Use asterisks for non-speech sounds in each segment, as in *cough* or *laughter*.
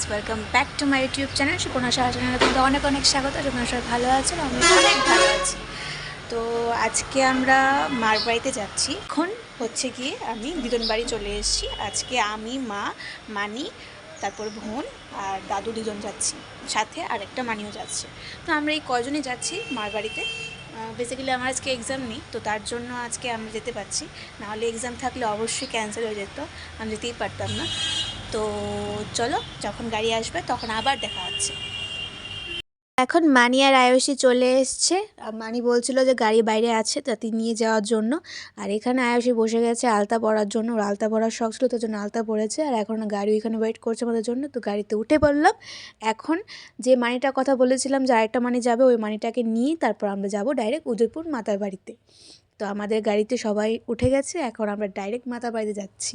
Guys welcome back to my YouTube channel Suparna Saha চ্যানেলে তোমাদের অনেক অনেক স্বাগত সুপর্ণা সবাই ভালো আছো আমি অনেক ভালো আছি। তো আজকে আমরা মার বাড়িতে যাচ্ছি। এখন হচ্ছে গিয়ে আমি দিদন বাড়ি চলে এসেছি। আজকে আমি, মা, মানি, তারপর বোন আর দাদু দুজন যাচ্ছি। সাথে আর একটা মানিও যাচ্ছে। তো আমরা এই কজনই যাচ্ছি মার বাড়িতে বেসিক্যালি আমার আজকে এক্সাম নেই, তো তার জন্য আজকে আমরা যেতে পারছি। নাহলে এক্সাম থাকলে অবশ্যই ক্যান্সেল হয়ে যেত, আমি যেতেই পারতাম না। তো চলো, যখন গাড়ি আসবে তখন আবার দেখা হচ্ছে। এখন মানি আর আয়ুষী চলে এসছে। আর মানি বলছিল যে গাড়ি বাইরে আছে তাতে নিয়ে যাওয়ার জন্য। আর এখানে আয়ুষী বসে গেছে আলতা পরার জন্য। ওর আলতা পড়ার শখ ছিল, তার জন্য আলতা পড়েছে আর এখন গাড়ি ওইখানে ওয়েট করছে আমাদের জন্য, তো গাড়িতে উঠে পড়লাম। এখন যে মানিটার কথা বলেছিলাম যে আরেকটা মানি যাবে, ওই মানিটাকে নিয়ে তারপর আমরা যাব ডাইরেক্ট উদয়পুর মাতার বাড়িতে। তো আমাদের গাড়িতে সবাই উঠে গেছে, এখন আমরা ডাইরেক্ট মাতার বাড়িতে যাচ্ছি।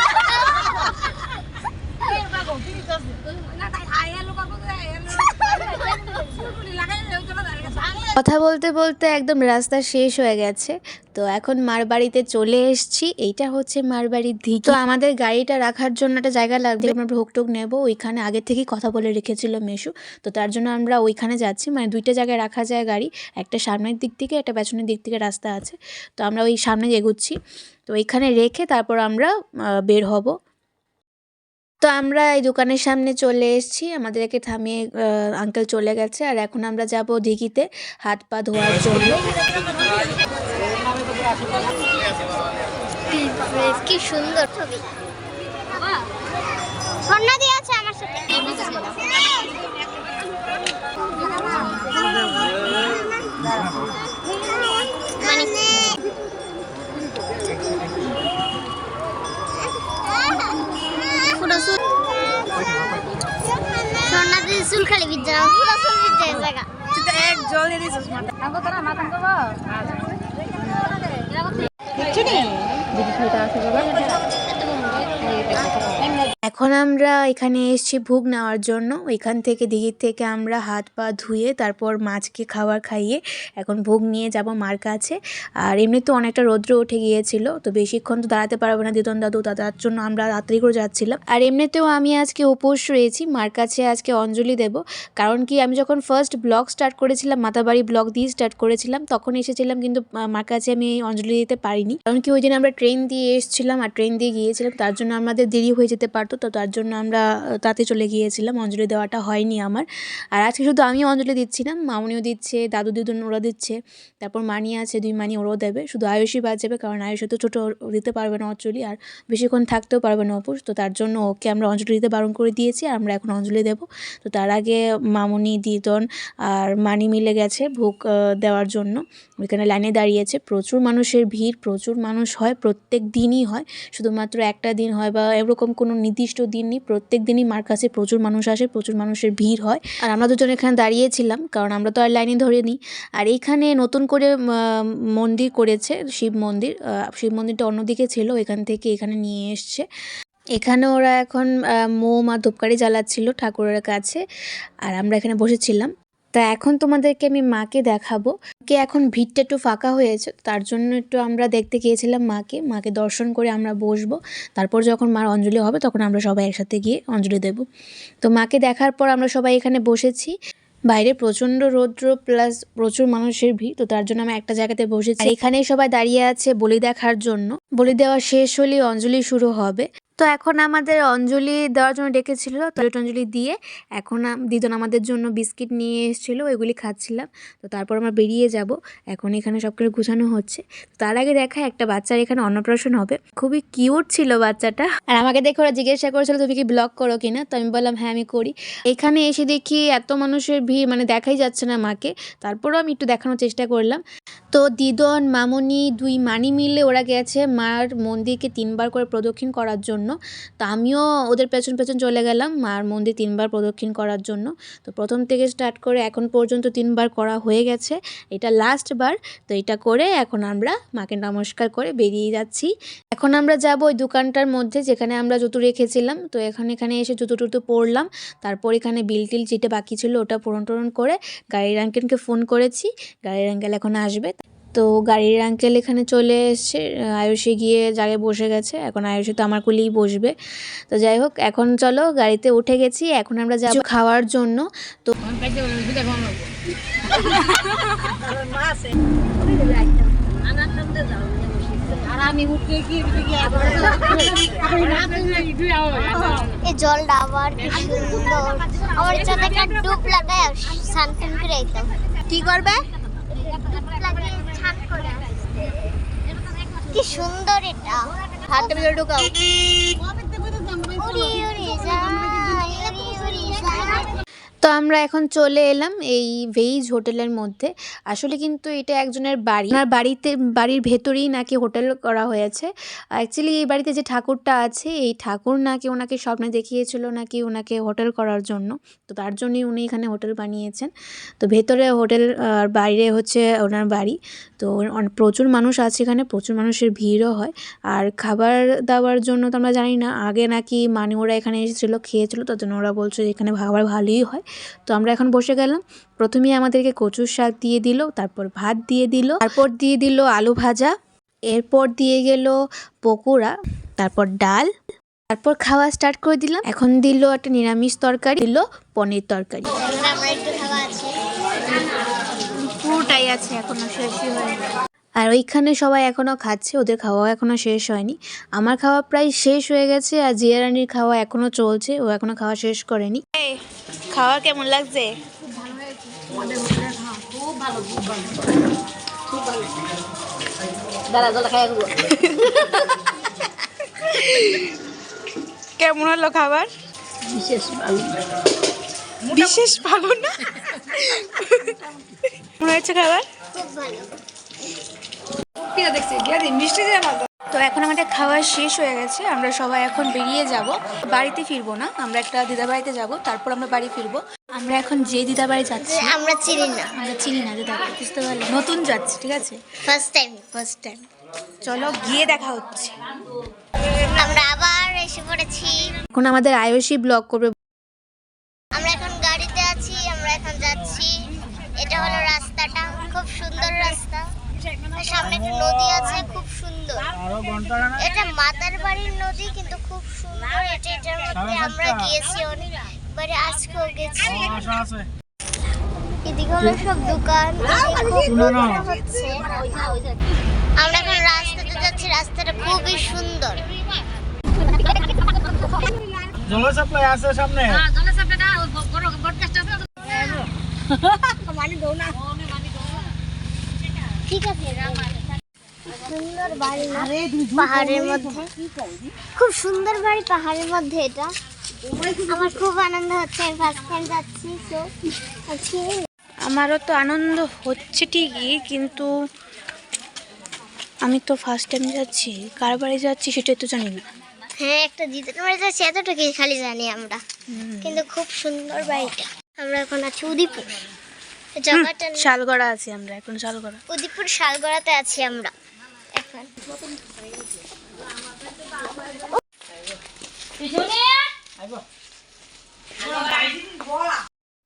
কথা বলতে বলতে একদম রাস্তা শেষ হয়ে গেছে। তো এখন মার বাড়িতে চলে এসেছি। এইটা হচ্ছে মার বাড়ির দিকে তো আমাদের গাড়িটা রাখার জন্য একটা জায়গা লাগবে। আমরা ভোগ টোক নেব। ওইখানে আগে থেকেই কথা বলে রেখেছিল মেশু। তো তার জন্য আমরা ওইখানে যাচ্ছি। মানে দুইটা জায়গায় রাখা যায় গাড়ি। একটা সামনের দিক থেকে, একটা পেছনের দিক থেকে রাস্তা আছে। তো আমরা ওই সামনে এগুচ্ছি। তো ওইখানে রেখে তারপর আমরা বের হব। তো আমরা এই দোকানের সামনে চলে এসেছি। আমাদেরকে থামিয়ে আঙ্কেল চলে গেছে। আর এখন আমরা যাব দিঘিতে হাত পা ধোয়ার জন্য। কি সুন্দর ছবি। চুল খালি বিদ্যা পুরো চুল বিদ্যা জায়গা। এখন আমরা এখানে এসেছি ভোগ নেওয়ার জন্য। ওইখান থেকে দিঘির থেকে আমরা হাত পা ধুয়ে তারপর মাছকে খাবার খাইয়ে এখন ভোগ নিয়ে যাব মার কাছে। আর এমনি তো অনেকটা রৌদ্র উঠে গিয়েছিল, তো বেশিক্ষণ তো দাঁড়াতে পারব না দিদন দাদু তার জন্য আমরা রাত্রি করে যাচ্ছিলাম। আর এমনিতেও আমি আজকে উপোস রয়েছি, মার কাছে আজকে অঞ্জলি দেব। কারণ কি, আমি যখন ফার্স্ট ব্লগ স্টার্ট করেছিলাম, মাতাবাড়ি ব্লগ দিয়ে স্টার্ট করেছিলাম, তখন এসেছিলাম কিন্তু মার কাছে আমি অঞ্জলি দিতে পারিনি। কারণ কি, ওই দিন আমরা ট্রেন দিয়ে এসেছিলাম, আর ট্রেন দিয়ে গিয়েছিলাম, তার জন্য আমাদের দেরি হয়ে যেতে পারতো তার জন্য আমরা তাতে চলে গিয়েছিলাম। অঞ্জলি দেওয়াটা হয়নি আমার। আর আজকে শুধু আমি অঞ্জলি দিচ্ছি না, মামনিও দিচ্ছে, দাদু দিদুন ওরা দিচ্ছে, তারপর মানি আছে, দুই মানি ওরাও দেবে। শুধু আয়ুষই বাদ যাবে, কারণ আয়ুষে তো ছোটো দিতে পারবে না অঞ্জলি, আর বেশিক্ষণ থাকতেও পারবে না অপুষ তো তার জন্য ওকে আমরা অঞ্জলি দিতে বারণ করে দিয়েছি, আর আমরা এখন অঞ্জলি দেবো। তো তার আগে মামনি, দিদন আর মানি মিলে গেছে ভোগ দেওয়ার জন্য। ওইখানে লাইনে দাঁড়িয়েছে। প্রচুর মানুষের ভিড়, প্রচুর মানুষ হয়, প্রত্যেক দিনই হয়। শুধুমাত্র একটা দিন হয় বা এরকম কোনো নির্দিষ্ট দিন নেই প্রত্যেক দিনই মার কাছে প্রচুর মানুষ আসে, প্রচুর মানুষের ভিড় হয়। আর আমরা দুজন এখানে দাঁড়িয়েছিলাম, কারণ আমরা তো আর লাইনে ধরে নিই আর এইখানে নতুন করে মন্দির করেছে শিব মন্দির। শিব মন্দিরটা অন্যদিকে ছিল, এখান থেকে এখানে নিয়ে এসছে। এখানে ওরা এখন মোম আর ধূপকাঠি জ্বালাচ্ছিল ঠাকুরের কাছে। আর আমরা এখানে বসেছিলাম। তা এখন তোমাদেরকে আমি মাকে দেখাবো। কে এখন ভিড়টা একটু ফাঁকা হয়েছে, তার জন্য একটু আমরা দেখতে গিয়েছিলাম মাকে। মাকে দর্শন করে আমরা বসবো। তারপর যখন মার অঞ্জলি হবে, তখন আমরা সবাই একসাথে গিয়ে অঞ্জলি দেব। তো মাকে দেখার পর আমরা সবাই এখানে বসেছি। বাইরে প্রচণ্ড রৌদ্র প্লাস প্রচুর মানুষের ভিড়, তো তার জন্য আমি একটা জায়গাতে বসেছি। এখানেই সবাই দাঁড়িয়ে আছে বলি দেখার জন্য। বলি দেওয়া শেষ হলেই অঞ্জলি শুরু হবে। তো এখন আমাদের অঞ্জলি দেওয়ার জন্য ডেকেছিল তলেট অঞ্জলি দিয়ে এখন দিদন আমাদের জন্য বিস্কিট নিয়ে এসেছিল, ওইগুলি খাচ্ছিলাম। তো তারপর আমরা বেরিয়ে যাব। এখন এখানে সব কিছু গুছানো হচ্ছে। তার আগে দেখা একটা বাচ্চার এখানে অন্নপ্রাশন হবে। খুবই কিউট ছিল বাচ্চাটা। আর আমাকে দেখে ওরা জিজ্ঞাসা করেছিল, তুমি কি ব্লগ করো কিনা? তো আমি বললাম হ্যাঁ আমি করি। এখানে এসে দেখি এত মানুষের ভিড় মানে দেখাই যাচ্ছে না মাকে। তারপরেও আমি একটু দেখানোর চেষ্টা করলাম। তো দিদন, মামনি দুই মানি মিলে ওরা গেছে মার মন্দিরকে তিনবার করে প্রদক্ষিণ করার জন্য। তো আমিও ওদের পেছন পেছন চলে গেলাম মার মন্দির তিনবার প্রদক্ষিণ করার জন্য। তো প্রথম থেকে স্টার্ট করে এখন পর্যন্ত তিনবার করা হয়ে গেছে। এটা লাস্ট বার। তো এটা করে এখন আমরা মাকে নমস্কার করে বেরিয়ে যাচ্ছি। এখন আমরা যাব ওই দোকানটার মধ্যে যেখানে আমরা জুতো রেখেছিলাম। তো এখানে এখানে এসে জুতো টুতো পরলাম। তারপর এখানে বিল টিল যেটা বাকি ছিল ওটা পূরণ টুরন করে গাড়ির আঙ্কেলকে ফোন করেছি। গাড়ির আঙ্কেল এখন আসবে। তো গাড়ির আঙ্কেল এখানে চলে এসছে। আয়ুষে গিয়ে জায়গায় বসে গেছে। এখন আয়ুষে তো আমার কুলেই বসবে। তো যাই হোক এখন চলো গাড়িতে উঠে গেছি। এখন আমরা যাব খাওয়ার জন্য। তো *laughs* এই জলটা আবার কি সুন্দর। আমার থাকে একটা ডুব লাগায় করে আইতাম কি করবে? কি সুন্দর এটা। হাতে ভিতরে ঢুকাও। উড়ি উড়ি যায় উড়ি উড়ি যায় তো আমরা এখন চলে এলাম এই ভেইজ হোটেলের মধ্যে। আসলে কিন্তু এটা একজনের বাড়ি। ওনার বাড়িতে, বাড়ির ভেতরেই নাকি হোটেল করা হয়েছে। অ্যাকচুয়ালি এই বাড়িতে যে ঠাকুরটা আছে, এই ঠাকুর নাকি ওনাকে স্বপ্নে দেখিয়েছিল নাকি ওনাকে হোটেল করার জন্য। তো তার জন্যই উনি এখানে হোটেল বানিয়েছেন। তো ভেতরে হোটেল আর বাইরে হচ্ছে ওনার বাড়ি। তো প্রচুর মানুষ আছে এখানে, প্রচুর মানুষের ভিড়ও হয়। আর খাবার দাবার জন্য তো আমরা জানি না, আগে নাকি মানে ওরা এখানে এসেছিল, খেয়েছিলো, তার জন্য ওরা বলছে এখানে খাবার ভালোই হয়। তো আমরা এখন বসে গেলাম। প্রথমেই আমাদেরকে কচুর শাক দিয়ে দিল তারপর ভাত দিয়ে দিল তারপর দিয়ে দিল আলু ভাজা এরপর দিয়ে গেল পকোড়া তারপর ডাল তারপর খাওয়া স্টার্ট করে দিলাম। এখন দিল একটা নিরামিষ তরকারি দিল পনির তরকারি। পুরোটাই আছে এখনও শেষই হয়নি। আর ওইখানে সবাই এখনও খাচ্ছে ওদের খাওয়া এখনও শেষ হয়নি। আমার খাওয়া প্রায় শেষ হয়ে গেছে আর জিয়ারানির খাওয়া এখনও চলছে ও এখনও খাওয়া শেষ করেনি। খাওয়া কেমন লাগছে? কেমন হলো খাবার? বিশেষ ভালো। না? কেমন হয়েছে খাবার? খুব ভালো। তো এখন আমাদের খাওয়া শেষ হয়ে গেছে আমরা সবাই এখন বেরিয়ে যাব। বাড়িতে ফিরবো না আমরা একটা দিদা বাড়িতে যাব তারপর আমরা বাড়ি ফিরবো। আমরা এখন যে দিদা বাড়ি যাচ্ছি আমরা চিনি না। আমরা চিনি না দিদা বুঝতে পারলে। নতুন যাচ্ছি ঠিক আছে? ফার্স্ট টাইম ফার্স্ট টাইম চলো গিয়ে দেখা হচ্ছে। আমরা আবার এসে পড়েছি। এখন আমাদের আয়ুষী ব্লগ করবে। আমরা এখন গাড়িতে আছি আমরা এখন যাচ্ছি। এটা হলো রাস্তাটা খুব সুন্দর রাস্তা। সামনে একটা নদী আছে খুব সুন্দর। এটা মাতার বাড়ির নদী কিন্তু খুব সুন্দর। এটা এটার মধ্যে আমরা গিয়েছি অনেকবারে আজকেও গেছি। এদিকে হলো সব দোকান এদিকে খুব দোকান হচ্ছে। আমরা এখন রাস্তাতে যাচ্ছি রাস্তাটা খুবই সুন্দর। জলের সাপ্লাই আছে সামনে। ঠিক আছে সুন্দর বাড়ি না? *laughs* পাহাড়ের মধ্যে। খুব সুন্দর বাড়ি পাহাড়ের মধ্যে এটা। আমার খুব আনন্দ হচ্ছে আমি ফার্স্ট টাইম যাচ্ছি তো আজকে আমারও তো আনন্দ হচ্ছে ঠিকই কিন্তু আমি তো ফার্স্ট টাইম যাচ্ছি। কার বাড়ি যাচ্ছি সেটা তো জানি না। হ্যাঁ একটা জিতে বাড়ি যাচ্ছি এতটুকুই খালি জানি আমরা। কিন্তু খুব সুন্দর বাড়িটা। আমরা এখন আছি উদিপুর জায়গাটা শালগড়া আছি আমরা এখন শালগড়া। উদিপুর শালগড়াতে আছি আমরা। এখন।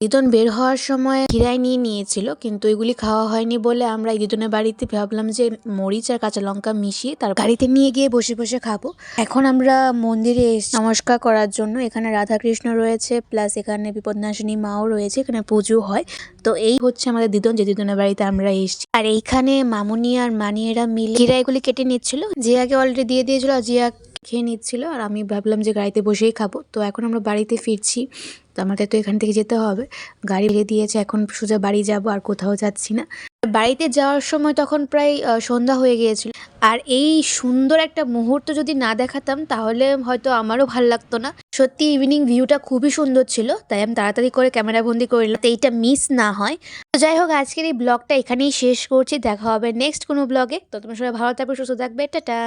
দিদন বের হওয়ার সময় কিরায় নিয়ে নিয়েছিল, কিন্তু এগুলি খাওয়া হয়নি বলে আমরা এই দিদনের বাড়িতে ভাবলাম যে মরিচ আর কাঁচা লঙ্কা মিশিয়ে তার গাড়িতে নিয়ে গিয়ে বসে বসে খাব। এখন আমরা মন্দিরে নমস্কার করার জন্য এখানে রাধাকৃষ্ণ রয়েছে প্লাস এখানে বিপদনাশিনী মাও রয়েছে, এখানে পুজো হয়। তো এই হচ্ছে আমাদের দিদন, যে দিদনের বাড়িতে আমরা এসেছি। আর এইখানে মামুনি আর মানিয়েরা মিলে কিরাইগুলি কেটে নিচ্ছিল। জিয়াকে অলরেডি দিয়ে দিয়েছিল, আর জিয়া খেয়ে নিচ্ছিল, আর আমি ভাবলাম যে গাড়িতে বসেই খাব। তো এখন আমরা বাড়িতে ফিরছি। তো আমাদের তো এখান থেকে যেতে হবে। গাড়ি ভেঙে দিয়েছে, এখন সোজা বাড়ি যাব, আর কোথাও যাচ্ছি না। বাড়িতে যাওয়ার সময় তখন প্রায় সন্ধ্যা হয়ে গিয়েছিল। আর এই সুন্দর একটা মুহূর্ত যদি না দেখাতাম, তাহলে হয়তো আমারও ভালো লাগতো না। সত্যি ইভিনিং ভিউটা খুবই সুন্দর ছিল, তাই আমি তাড়াতাড়ি করে ক্যামেরা বন্দি করে নিলাম এইটা মিস না হয়। তো যাই হোক, আজকের এই ব্লগটা এখানেই শেষ করছি, দেখা হবে নেক্সট কোনো ব্লগে তো তোমরা সবাই ভালো থাকবে, সুস্থ থাকবে, টাটা।